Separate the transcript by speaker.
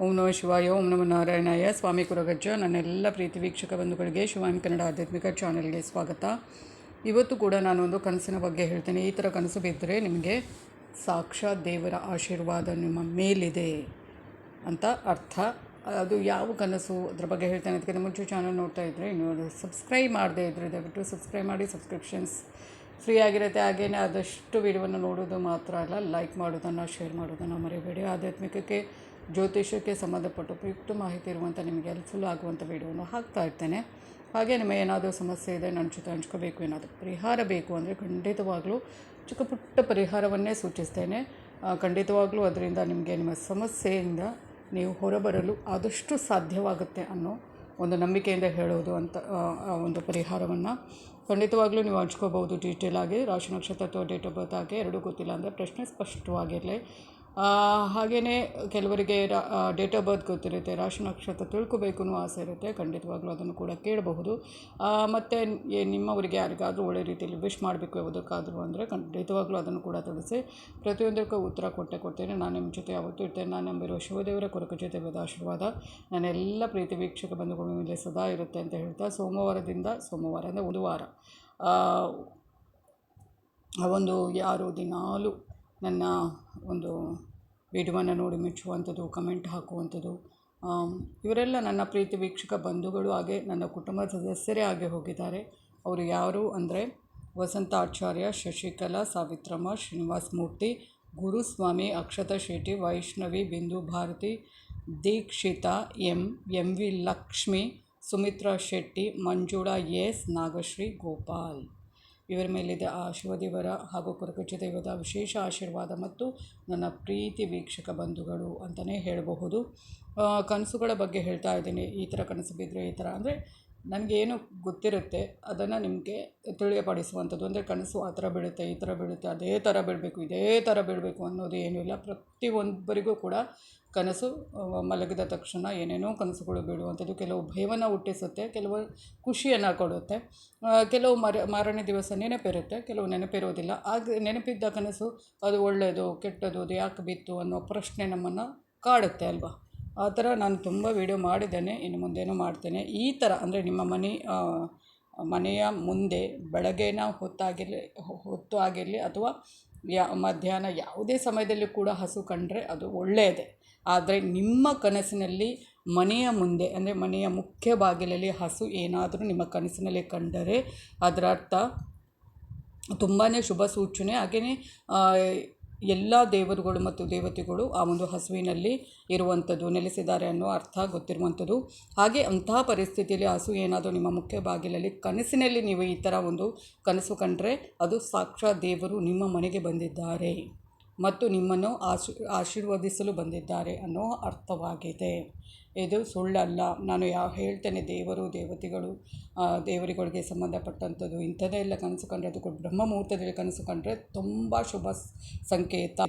Speaker 1: ಓಂ ನಮಃ ಶಿವಾಯ, ಓಂ ನಮ ನಾರಾಯಣಾಯ. ಸ್ವಾಮಿ ಕುರಗಜ್ಜ, ನನ್ನೆಲ್ಲ ಪ್ರೀತಿ ವೀಕ್ಷಕ ಬಂಧುಗಳಿಗೆ ಶಿವಾಮಿ ಕನ್ನಡ ಆಧ್ಯಾತ್ಮಿಕ ಚಾನೆಲ್ಗೆ ಸ್ವಾಗತ. ಇವತ್ತು ಕೂಡ ನಾನೊಂದು ಕನಸಿನ ಬಗ್ಗೆ ಹೇಳ್ತೇನೆ. ಈ ಥರ ಕನಸು ಬಿದ್ದರೆ ನಿಮಗೆ ಸಾಕ್ಷಾತ್ ದೇವರ ಆಶೀರ್ವಾದ ನಿಮ್ಮ ಮೇಲಿದೆ ಅಂತ ಅರ್ಥ. ಅದು ಯಾವ ಕನಸು ಅದ್ರ ಬಗ್ಗೆ ಹೇಳ್ತೇನೆ. ಅದಕ್ಕಿಂತ ಮುಂಚೆ ಚಾನಲ್ ನೋಡ್ತಾ ಇದ್ದರೆ ಇನ್ನು ಸಬ್ಸ್ಕ್ರೈಬ್ ಮಾಡದೇ ಇದ್ದರೆ ದಯವಿಟ್ಟು ಸಬ್ಸ್ಕ್ರೈಬ್ ಮಾಡಿ, ಸಬ್ಸ್ಕ್ರಿಪ್ಷನ್ಸ್ ಫ್ರೀ ಆಗಿರುತ್ತೆ ಹಾಗೇ ಆದಷ್ಟು ವಿಡಿಯೋವನ್ನು ನೋಡೋದು ಮಾತ್ರ ಅಲ್ಲ, ಲೈಕ್ ಮಾಡೋದನ್ನು, ಶೇರ್ ಮಾಡೋದನ್ನು ಮರಿಬೇಡಿ. ಆಧ್ಯಾತ್ಮಿಕಕ್ಕೆ ಜ್ಯೋತಿಷಕ್ಕೆ ಸಂಬಂಧಪಟ್ಟು ಉಪಯುಕ್ತ ಮಾಹಿತಿ ಇರುವಂಥ ನಿಮಗೆ ಹೆಲ್ಪ್ಫುಲ್ ಆಗುವಂಥ ವೀಡಿಯೋವನ್ನು ಹಾಕ್ತಾ ಇರ್ತೇನೆ. ಹಾಗೆ ನಿಮಗೆ ಏನಾದರೂ ಸಮಸ್ಯೆ ಇದೆ ನನ್ನ ಜೊತೆ ಹಂಚ್ಕೋಬೇಕು, ಏನಾದರೂ ಪರಿಹಾರ ಬೇಕು ಅಂದರೆ ಖಂಡಿತವಾಗ್ಲೂ ಚಿಕ್ಕ ಪುಟ್ಟ ಪರಿಹಾರವನ್ನೇ ಸೂಚಿಸ್ತೇನೆ. ಖಂಡಿತವಾಗಲೂ ಅದರಿಂದ ನಿಮಗೆ ನಿಮ್ಮ ಸಮಸ್ಯೆಯಿಂದ ನೀವು ಹೊರಬರಲು ಆದಷ್ಟು ಸಾಧ್ಯವಾಗುತ್ತೆ ಅನ್ನೋ ಒಂದು ನಂಬಿಕೆಯಿಂದ ಹೇಳೋದು ಅಂತ ಒಂದು ಪರಿಹಾರವನ್ನು ಖಂಡಿತವಾಗ್ಲೂ ನೀವು ಹಂಚ್ಕೋಬೋದು ಡೀಟೇಲ್ ಆಗಿ. ರಾಶಿ ನಕ್ಷತ್ರ ಅಥವಾ ಡೇಟ್ ಆಫ್ ಬರ್ತ್ ಎರಡೂ ಗೊತ್ತಿಲ್ಲ ಅಂದರೆ ಪ್ರಶ್ನೆ ಸ್ಪಷ್ಟವಾಗಿರಲಿ. ಹಾಗೆಯೇ ಕೆಲವರಿಗೆ ರಾ ಡೇಟ್ ಆಫ್ ಬರ್ತ್ ಗೊತ್ತಿರುತ್ತೆ, ರಾಶಿ ನಕ್ಷತ್ರ ತಿಳ್ಕೊಬೇಕು ಆಸೆ ಇರುತ್ತೆ, ಖಂಡಿತವಾಗ್ಲೂ ಅದನ್ನು ಕೂಡ ಕೇಳಬಹುದು. ಮತ್ತು ನಿಮ್ಮವರಿಗೆ ಯಾರಿಗಾದರೂ ಒಳ್ಳೆ ರೀತಿಯಲ್ಲಿ ವಿಶ್ ಮಾಡಬೇಕು ಯಾವುದಕ್ಕಾದರೂ ಅಂದರೆ ಖಂಡಿತವಾಗ್ಲೂ ಅದನ್ನು ಕೂಡ ತಿಳಿಸಿ. ಪ್ರತಿಯೊಂದಕ್ಕೂ ಉತ್ತರ ಕೊಟ್ಟೆ ಕೊಡ್ತೇನೆ. ನಾನು ನಿಮ್ಮ ಜೊತೆ ಯಾವತ್ತೂ ಇರ್ತೇನೆ. ನಾನು ನಂಬಿರುವ ಶಿವದೇವರ ಕೊರಕ ಜೊತೆ ಬೇದ ಆಶೀರ್ವಾದ. ನನ್ನೆಲ್ಲ ಪ್ರೀತಿ ವೀಕ್ಷಕ ಬಂಧುಗಳು ಮೇಲೆ ಸದಾ ಇರುತ್ತೆ ಅಂತ ಹೇಳ್ತಾ ಸೋಮವಾರದಿಂದ ಸೋಮವಾರ ಅಂದರೆ ಒಂದು ವಾರ. ಒಂದು ಯಾರು ದಿನಾಲು ನನ್ನ ಒಂದು ವಿಡಿಯೋವನ್ನು ನೋಡಿ ಮೆಚ್ಚುವಂಥದ್ದು, ಕಮೆಂಟ್ ಹಾಕುವಂಥದ್ದು. ಇವರೆಲ್ಲ ನನ್ನ ಪ್ರೀತಿ ವೀಕ್ಷಕ ಬಂಧುಗಳು ಹಾಗೆ ನನ್ನ ಕುಟುಂಬದ ಸದಸ್ಯರೇ ಆಗಿ ಹೋಗಿದ್ದಾರೆ. ಅವರು ಯಾರು ಅಂದರೆ ವಸಂತ ಆಚಾರ್ಯ, Shashikala, Savitramma, Srinivas Murthy Guruswamy Akshata Shetty, Vaishnavi, Bindu Bharati, Dikshita M M V Lakshmi Sumitra Shetty, Manjula S, Nagashri, Gopal. ಇವರ ಮೇಲಿದೆ ಆ ಶಿವದೇವರ ಹಾಗೂ ಕೊರಕಚ್ಚ ದೈವದ ವಿಶೇಷ ಆಶೀರ್ವಾದ ಮತ್ತು ನನ್ನ ಪ್ರೀತಿ ವೀಕ್ಷಕ ಬಂಧುಗಳು ಅಂತಲೇ ಹೇಳಬಹುದು. ಕನಸುಗಳ ಬಗ್ಗೆ ಹೇಳ್ತಾ ಇದ್ದೀನಿ. ಈ ಥರ ಕನಸು ಬಿದ್ದರೆ ಈ ಥರ ಅಂದರೆ ನನಗೇನು ಗೊತ್ತಿರುತ್ತೆ, ಅದನ್ನು ನಿಮಗೆ ತಿಳಿಯಪಡಿಸುವಂಥದ್ದು. ಅಂದರೆ ಕನಸು ಆ ಥರ ಬೀಳುತ್ತೆ, ಈ ಥರ ಬೀಳುತ್ತೆ, ಅದೇ ಥರ ಬೀಳಬೇಕು, ಇದೇ ಥರ ಬೀಳಬೇಕು ಅನ್ನೋದು ಏನೂ ಇಲ್ಲ. ಪ್ರತಿಯೊಬ್ಬರಿಗೂ ಕೂಡ ಕನಸು ಮಲಗಿದ ತಕ್ಷಣ ಏನೇನೋ ಕನಸುಗಳು ಬೀಳುವಂಥದ್ದು. ಕೆಲವು ಭಯವನ್ನು ಹುಟ್ಟಿಸುತ್ತೆ, ಕೆಲವು ಖುಷಿಯನ್ನು ಕೊಡುತ್ತೆ. ಕೆಲವು ಮರ, ಮಾರನೇ ದಿವಸ ನೆನಪಿರುತ್ತೆ, ಕೆಲವು ನೆನಪಿರೋದಿಲ್ಲ. ಆಗ, ನೆನಪಿದ್ದ ಕನಸು ಅದು ಒಳ್ಳೆಯದು ಕೆಟ್ಟದು, ಅದು ಯಾಕೆ ಬಿತ್ತು ಅನ್ನೋ ಪ್ರಶ್ನೆ ನಮ್ಮನ್ನು ಕಾಡುತ್ತೆ ಅಲ್ವಾ? ಆ ಥರ ನಾನು ತುಂಬ ವೀಡಿಯೋ ಮಾಡಿದ್ದೇನೆ, ಇನ್ನು ಮುಂದೇನೂ ಮಾಡ್ತೇನೆ. ಈ ಥರ ಅಂದರೆ ನಿಮ್ಮ ಮನೆ ಮನೆಯ ಮುಂದೆ ಬೆಳಗ್ಗೆನ ಹೊತ್ತಾಗಿರಲಿ, ಹೊತ್ತು ಆಗಿರಲಿ ಅಥವಾ ಯಾ, ಮಧ್ಯಾಹ್ನ ಯಾವುದೇ ಸಮಯದಲ್ಲಿ ಕೂಡ ಹಸು ಕಂಡರೆ ಅದು ಒಳ್ಳೆಯದೇ. ಆದರೆ ನಿಮ್ಮ ಕನಸಿನಲ್ಲಿ ಮನೆಯ ಮುಂದೆ ಅಂದರೆ ಮನೆಯ ಮುಖ್ಯ ಬಾಗಿಲಲ್ಲಿ ಹಸು ಏನಾದರೂ ನಿಮ್ಮ ಕನಸಿನಲ್ಲಿ ಕಂಡರೆ ಅದರ ಅರ್ಥ ತುಂಬಾ ಶುಭ ಸೂಚನೆ. ಹಾಗೆಯೇ ಎಲ್ಲ ದೇವರುಗಳು ಮತ್ತು ದೇವತೆಗಳು ಆ ಒಂದು ಹಸುವಿನಲ್ಲಿ ಇರುವಂಥದ್ದು ನೆಲೆಸಿದ್ದಾರೆ ಅನ್ನೋ ಅರ್ಥ ಗೊತ್ತಿರುವಂಥದ್ದು. ಹಾಗೆ ಅಂತಹ ಪರಿಸ್ಥಿತಿಯಲ್ಲಿ ಹಸು ಏನಾದರೂ ನಿಮ್ಮ ಮುಖ್ಯ ಬಾಗಿಲಲ್ಲಿ ಕನಸಿನಲ್ಲಿ ನೀವು ಈ ಥರ ಒಂದು ಕನಸು ಕಂಡರೆ ಅದು ಸಾಕ್ಷಾತ್ ದೇವರು ನಿಮ್ಮ ಮನೆಗೆ ಬಂದಿದ್ದಾರೆ. ಮತ್ತು ನಿಮ್ಮನ್ನು ಆಶೀ, ಆಶೀರ್ವದಿಸಲು ಬಂದಿದ್ದಾರೆ ಅನ್ನೋ ಅರ್ಥವಾಗಿದೆ. ಇದು ಸುಳ್ಳಲ್ಲ. ನಾನು ಯಾವ ಹೇಳ್ತೇನೆ, ದೇವರು, ದೇವತೆಗಳು ದೇವರುಗಳಿಗೆ ಸಂಬಂಧಪಟ್ಟಂಥದ್ದು. ಇಂಥದ್ದೇ ಎಲ್ಲ ಕನಸು ಕಂಡ್ರೆ. ಅದು ಬ್ರಹ್ಮ ಮುಹೂರ್ತದಲ್ಲಿ ಕನಸು ಕಂಡರೆ ತುಂಬ ಶುಭ ಸಂಕೇತ.